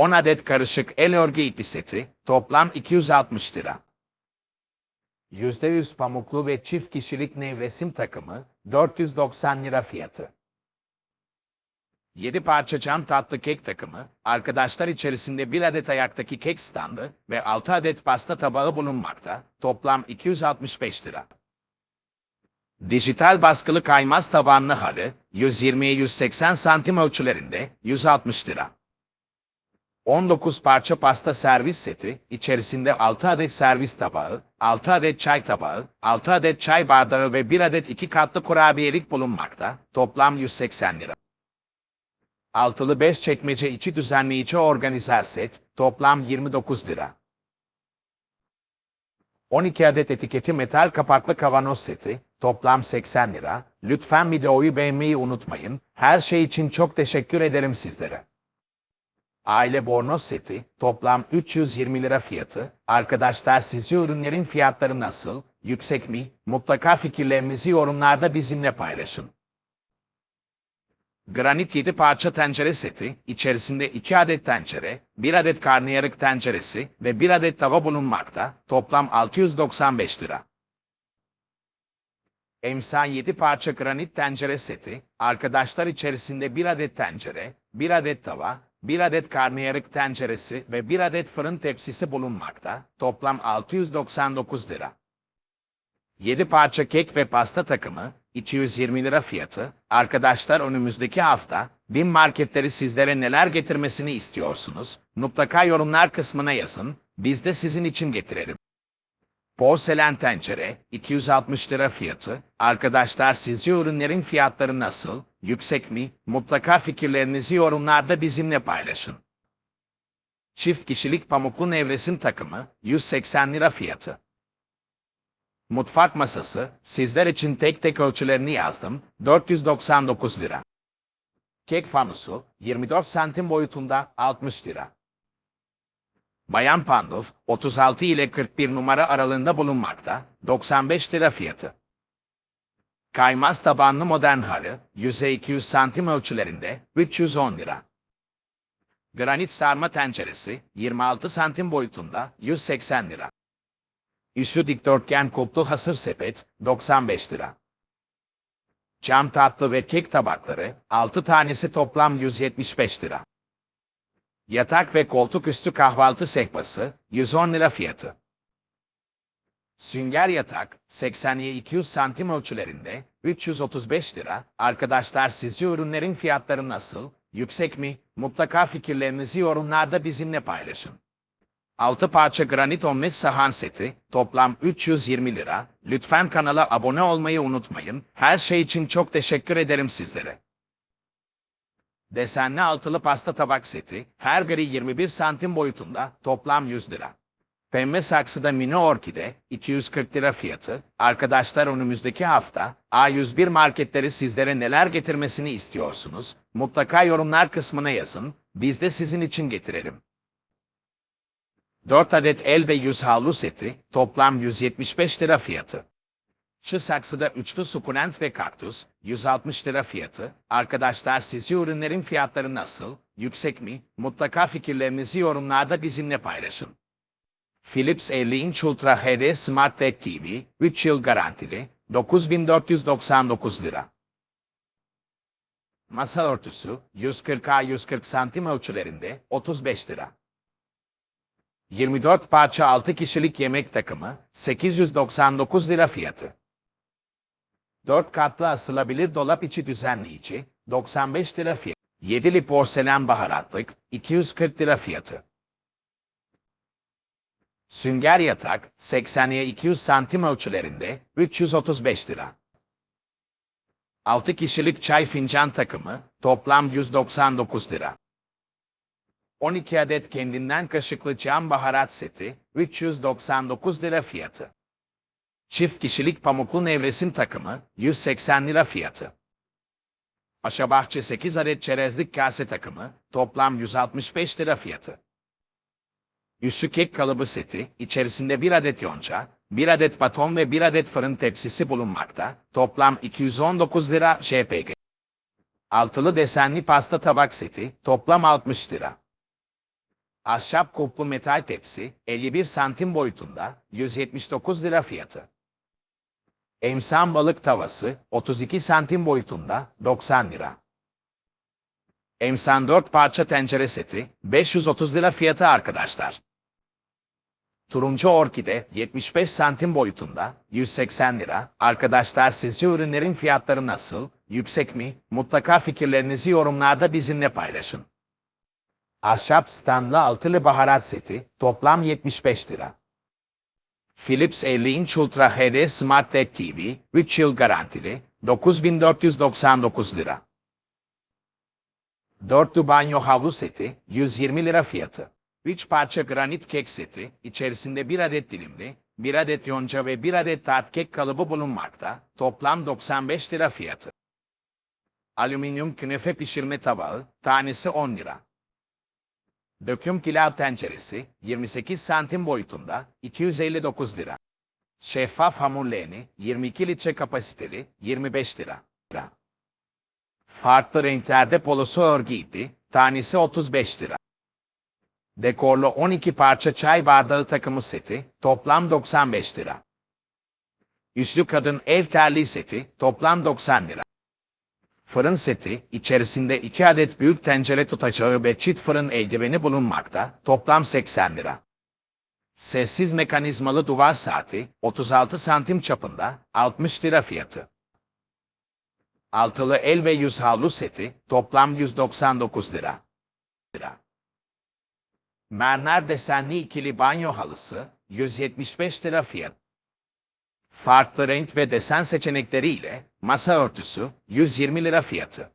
10 adet karışık el örgü ipi seti, toplam 260 lira. %100 pamuklu ve çift kişilik nevresim takımı, 490 lira fiyatı. 7 parça cam tatlı kek takımı, arkadaşlar içerisinde 1 adet ayaktaki kek standı ve 6 adet pasta tabağı bulunmakta, toplam 265 lira. Dijital baskılı kaymaz tabanlı halı, 120'ye 180 santim ölçülerinde, 160 lira. 19 parça pasta servis seti, içerisinde 6 adet servis tabağı, 6 adet çay tabağı, 6 adet çay bardağı ve 1 adet 2 katlı kurabiyelik bulunmakta, toplam 180 lira. Altılı 5 çekmece içi düzenleyici organizer set, toplam 29 lira. 12 adet etiketi metal kapaklı kavanoz seti, toplam 80 lira. Lütfen videoyu beğenmeyi unutmayın. Her şey için çok teşekkür ederim sizlere. Aile bornoz seti, toplam 320 lira fiyatı. Arkadaşlar sizce ürünlerin fiyatları nasıl? Yüksek mi? Mutlaka fikirlerinizi yorumlarda bizimle paylaşın. Granit 7 parça tencere seti, içerisinde 2 adet tencere, 1 adet karnıyarık tenceresi ve 1 adet tava bulunmakta, toplam 695 lira. Emsa 7 parça granit tencere seti, arkadaşlar içerisinde 1 adet tencere, 1 adet tava, 1 adet karnıyarık tenceresi ve 1 adet fırın tepsisi bulunmakta, toplam 699 lira. 7 parça kek ve pasta takımı, 220 lira fiyatı. Arkadaşlar önümüzdeki hafta BİM marketleri sizlere neler getirmesini istiyorsunuz? Mutlaka yorumlar kısmına yazın. Biz de sizin için getirelim. Porselen tencere 260 lira fiyatı. Arkadaşlar sizce ürünlerin fiyatları nasıl? Yüksek mi? Mutlaka fikirlerinizi yorumlarda bizimle paylaşın. Çift kişilik pamuklu nevresim takımı 180 lira fiyatı. Mutfak masası, sizler için tek tek ölçülerini yazdım, 499 lira. Kek fanusu, 24 santim boyutunda 60 lira. Bayan Panduf, 36 ile 41 numara aralığında bulunmakta, 95 lira fiyatı. Kaymaz tabanlı modern halı, yüzey 200 santim ölçülerinde, 310 lira. Granit sarma tenceresi, 26 santim boyutunda, 180 lira. Üstü dikdörtgen kulplu hasır sepet 95 lira. Cam tatlı ve kek tabakları 6 tanesi toplam 175 lira. Yatak ve koltuk üstü kahvaltı sehpası 110 lira fiyatı. Sünger yatak 80'ye 200 santim ölçülerinde 335 lira. Arkadaşlar sizce ürünlerin fiyatları nasıl? Yüksek mi? Mutlaka fikirlerinizi yorumlarda bizimle paylaşın. 6 parça granit omlet sahan seti, toplam 320 lira. Lütfen kanala abone olmayı unutmayın. Her şey için çok teşekkür ederim sizlere. Desenli altılı pasta tabak seti, her biri 21 santim boyutunda, toplam 100 lira. Pembe saksıda mini orkide, 240 lira fiyatı. Arkadaşlar önümüzdeki hafta, A101 marketleri sizlere neler getirmesini istiyorsunuz? Mutlaka yorumlar kısmına yazın, biz de sizin için getirelim. 4 adet el ve yüz havlu seti, toplam 175 lira fiyatı. Şu saksıda üçlü sukulent ve kaktüs, 160 lira fiyatı. Arkadaşlar sizce ürünlerin fiyatları nasıl? Yüksek mi? Mutlaka fikirlerinizi yorumlarda bizimle paylaşın. Philips 50 inç Ultra HD Smart TV, 3 yıl garantili, 9499 lira. Masa örtüsü, 140 140 santim ölçülerinde, 35 lira. 24 parça 6 kişilik yemek takımı 899 lira fiyatı. 4 katlı asılabilir dolap içi düzenleyici 95 lira fiyatı. 7'li porselen baharatlık 240 lira fiyatı. Sünger yatak 80'ye 200 santim ölçülerinde 335 lira. 6 kişilik çay fincan takımı toplam 199 lira. 12 adet kendinden kaşıklı cam baharat seti, 399 lira fiyatı. Çift kişilik pamuklu nevresim takımı, 180 lira fiyatı. Aşabahçe 8 adet çerezlik kase takımı, toplam 165 lira fiyatı. Üssü kek kalıbı seti, içerisinde 1 adet yonca, 1 adet baton ve 1 adet fırın tepsisi bulunmakta, toplam 219 lira ŞPG. Altılı desenli pasta tabak seti, toplam 60 lira. Ahşap kuplu metal tepsi 51 santim boyutunda 179 lira fiyatı. Emsan balık tavası 32 santim boyutunda 90 lira. Emsan 4 parça tencere seti 530 lira fiyatı arkadaşlar. Turuncu orkide 75 santim boyutunda 180 lira. Arkadaşlar sizce ürünlerin fiyatları nasıl? Yüksek mi? Mutlaka fikirlerinizi yorumlarda bizimle paylaşın. Ahşap standlı altılı baharat seti toplam 75 lira. Philips 50 inç Ultra HD Smart LED TV 3 yıl garantili 9499 lira. Dörtlü banyo havlu seti 120 lira fiyatı. 3 parça granit kek seti içerisinde 1 adet dilimli, 1 adet yonca ve 1 adet tart kek kalıbı bulunmakta. Toplam 95 lira fiyatı. Alüminyum künefe pişirme tabağı tanesi 10 lira. Döküm pilav tenceresi 28 santim boyutunda 259 lira. Şeffaf hamur leğeni 22 litre kapasiteli 25 lira. Farklı renklerde polosu örgü ipi tanesi 35 lira. Dekorlu 12 parça çay bardağı takımı seti toplam 95 lira. Üçlü kadın ev terliği seti toplam 90 lira. Fırın seti içerisinde 2 adet büyük tencere tutacağı ve çift fırın eldiveni bulunmakta toplam 80 lira. Sessiz mekanizmalı duvar saati 36 santim çapında 60 lira fiyatı. Altılı el ve yüz havlu seti toplam 199 lira. lira. Mermer desenli ikili banyo halısı 175 lira fiyat. Farklı renk ve desen seçenekleriyle masa örtüsü 120 lira fiyatı.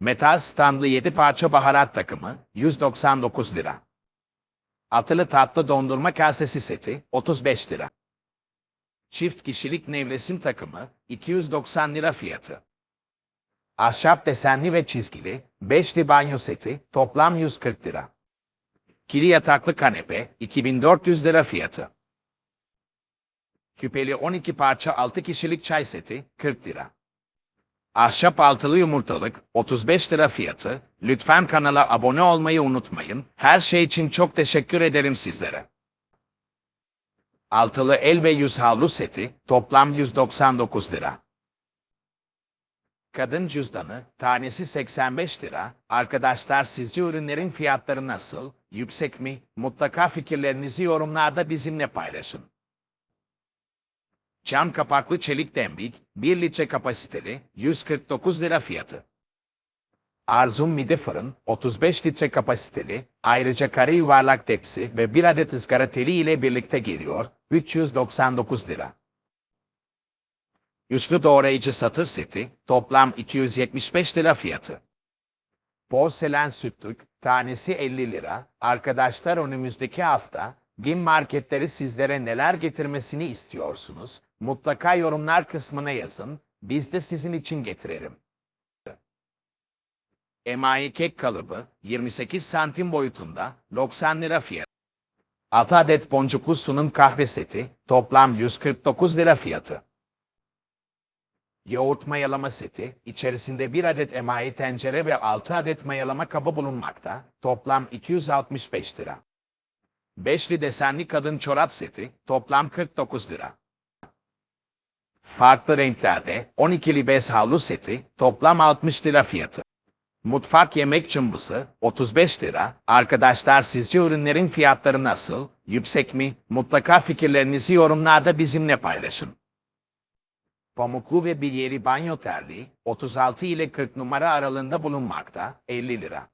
Metal standlı 7 parça baharat takımı 199 lira. Atılı tatlı dondurma kasesi seti 35 lira. Çift kişilik nevresim takımı 290 lira fiyatı. Ahşap desenli ve çizgili 5'li banyo seti toplam 140 lira. Kili yataklı kanepe 2400 lira fiyatı. Küpeli 12 parça 6 kişilik çay seti 40 lira. Ahşap altılı yumurtalık 35 lira fiyatı. Lütfen kanala abone olmayı unutmayın. Her şey için çok teşekkür ederim sizlere. Altılı el ve yüz havlu seti toplam 199 lira. Kadın cüzdanı tanesi 85 lira. Arkadaşlar sizce ürünlerin fiyatları nasıl? Yüksek mi? Mutlaka fikirlerinizi yorumlarda bizimle paylaşın. Cam kapaklı çelik dembik 1 litre kapasiteli 149 lira fiyatı. Arzum mide fırın 35 litre kapasiteli ayrıca kare yuvarlak tepsi ve bir adet ızgara teli ile birlikte geliyor 399 lira. Üçlü doğrayıcı satır seti toplam 275 lira fiyatı. Porselen sütlük tanesi 50 lira. Arkadaşlar önümüzdeki hafta Gim marketleri sizlere neler getirmesini istiyorsunuz? Mutlaka yorumlar kısmına yazın. Biz de sizin için getirelim. Emayi kek kalıbı 28 santim boyutunda 90 lira fiyat. 6 adet boncuklu sunum kahve seti toplam 149 lira fiyatı. Yoğurt mayalama seti içerisinde 1 adet emayi tencere ve 6 adet mayalama kabı bulunmakta toplam 265 lira. Beşli desenli kadın çorap seti toplam 49 lira. Farklı renklerde 12'li bez havlu seti toplam 60 lira fiyatı. Mutfak yemek cımbızı 35 lira. Arkadaşlar sizce ürünlerin fiyatları nasıl? Yüksek mi? Mutlaka fikirlerinizi yorumlarda bizimle paylaşın. Pamuklu ve bilyeli banyo terliği 36 ile 40 numara aralığında bulunmakta 50 lira.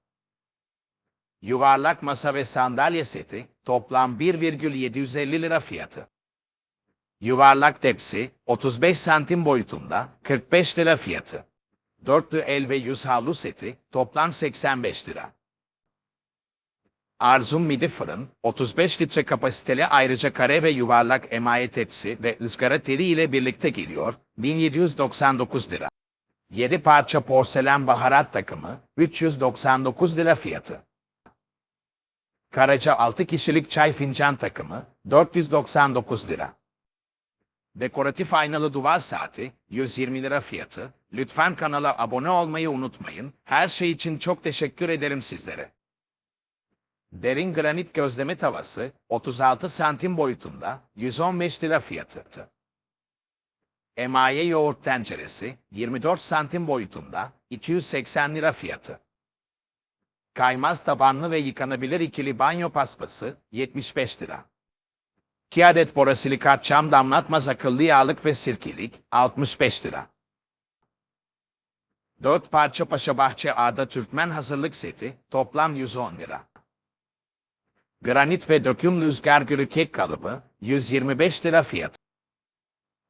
Yuvarlak masa ve sandalye seti toplam 1,750 lira fiyatı. Yuvarlak tepsi 35 santim boyutunda 45 lira fiyatı. Dörtlü el ve yüz havlu seti toplam 85 lira. Arzum midi fırın 35 litre kapasiteli ayrıca kare ve yuvarlak emaye tepsi ve ızgara teli ile birlikte geliyor 1799 lira. 7 parça porselen baharat takımı 399 lira fiyatı. Karaca 6 kişilik çay fincan takımı 499 lira. Dekoratif aynalı duvar saati 120 lira fiyatı. Lütfen kanala abone olmayı unutmayın. Her şey için çok teşekkür ederim sizlere. Derin granit gözleme tavası 36 santim boyutunda 115 lira fiyatı. Emaye yoğurt tenceresi 24 santim boyutunda 280 lira fiyatı. Kaymaz tabanlı ve yıkanabilir ikili banyo paspası 75 lira. 2 adet borosilikat çam damlatmaz akıllı yağlık ve sirkelik 65 lira. 4 parça Paşabahçe Ağda Türkmen hazırlık seti toplam 110 lira. Granit ve döküm rüzgar gülü kek kalıbı 125 lira fiyat.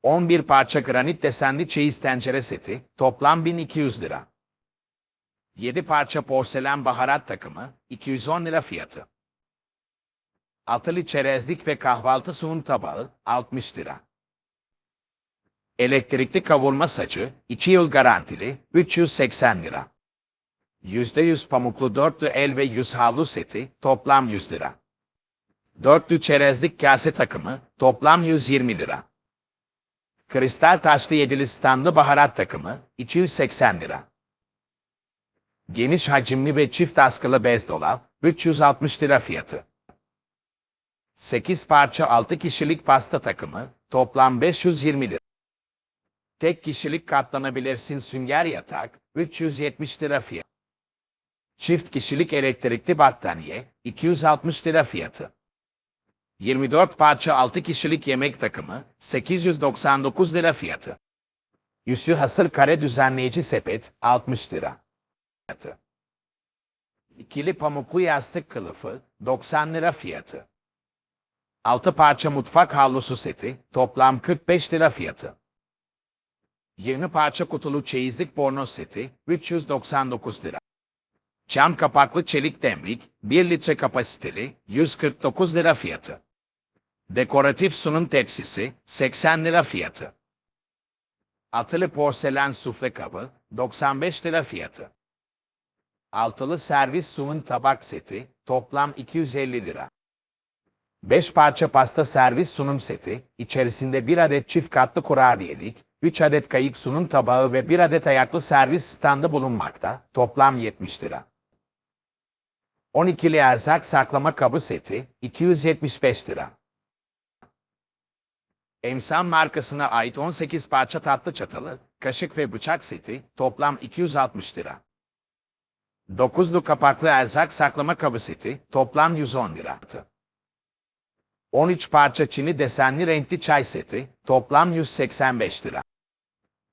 11 parça granit desenli çeyiz tencere seti toplam 1200 lira. 7 parça porselen baharat takımı 210 lira fiyatı. Altılı çerezlik ve kahvaltı sunum tabağı 60 lira. Elektrikli kavurma saçı 2 yıl garantili 380 lira. %100 pamuklu dörtlü el ve yüz havlu seti toplam 100 lira. Dörtlü çerezlik kase takımı toplam 120 lira. Kristal taşlı yedili standlı baharat takımı 280 lira. Geniş hacimli ve çift askılı bez dolap 360 lira fiyatı. 8 parça 6 kişilik pasta takımı toplam 520 lira. Tek kişilik katlanabilirsin sünger yatak 370 lira fiyatı. Çift kişilik elektrikli battaniye 260 lira fiyatı. 24 parça 6 kişilik yemek takımı 899 lira fiyatı. Yüzlü hasır kare düzenleyici sepet 60 lira fiyatı. İkili pamuklu yastık kılıfı 90 lira fiyatı. 6 parça mutfak havlusu seti toplam 45 lira fiyatı. 20 parça kutulu çeyizlik bornoz seti 399 lira. Cam kapaklı çelik demlik 1 litre kapasiteli 149 lira fiyatı. Dekoratif sunum tepsisi 80 lira fiyatı. Atılı porselen sufle kabı 95 lira fiyatı. Altılı servis sunum tabak seti toplam 250 lira. 5 parça pasta servis sunum seti, içerisinde 1 adet çift katlı kurabiyelik, 3 adet kayık sunum tabağı ve 1 adet ayaklı servis standı bulunmakta, toplam 70 lira. 12'li erzak saklama kabı seti, 275 lira. Emsan markasına ait 18 parça tatlı çatalı, kaşık ve bıçak seti, toplam 260 lira. 9'lu kapaklı erzak saklama kabı seti, toplam 110 lira. 13 parça çini desenli renkli çay seti, toplam 185 lira.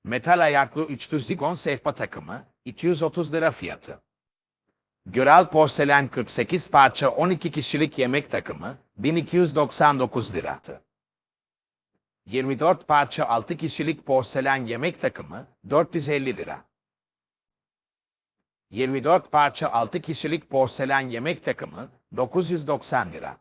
Metal ayaklı üçlü zigon sehpa takımı, 230 lira fiyatı. Göral porselen 48 parça 12 kişilik yemek takımı, 1299 lira. 24 parça 6 kişilik porselen yemek takımı, 450 lira. 24 parça 6 kişilik porselen yemek takımı, 990 lira.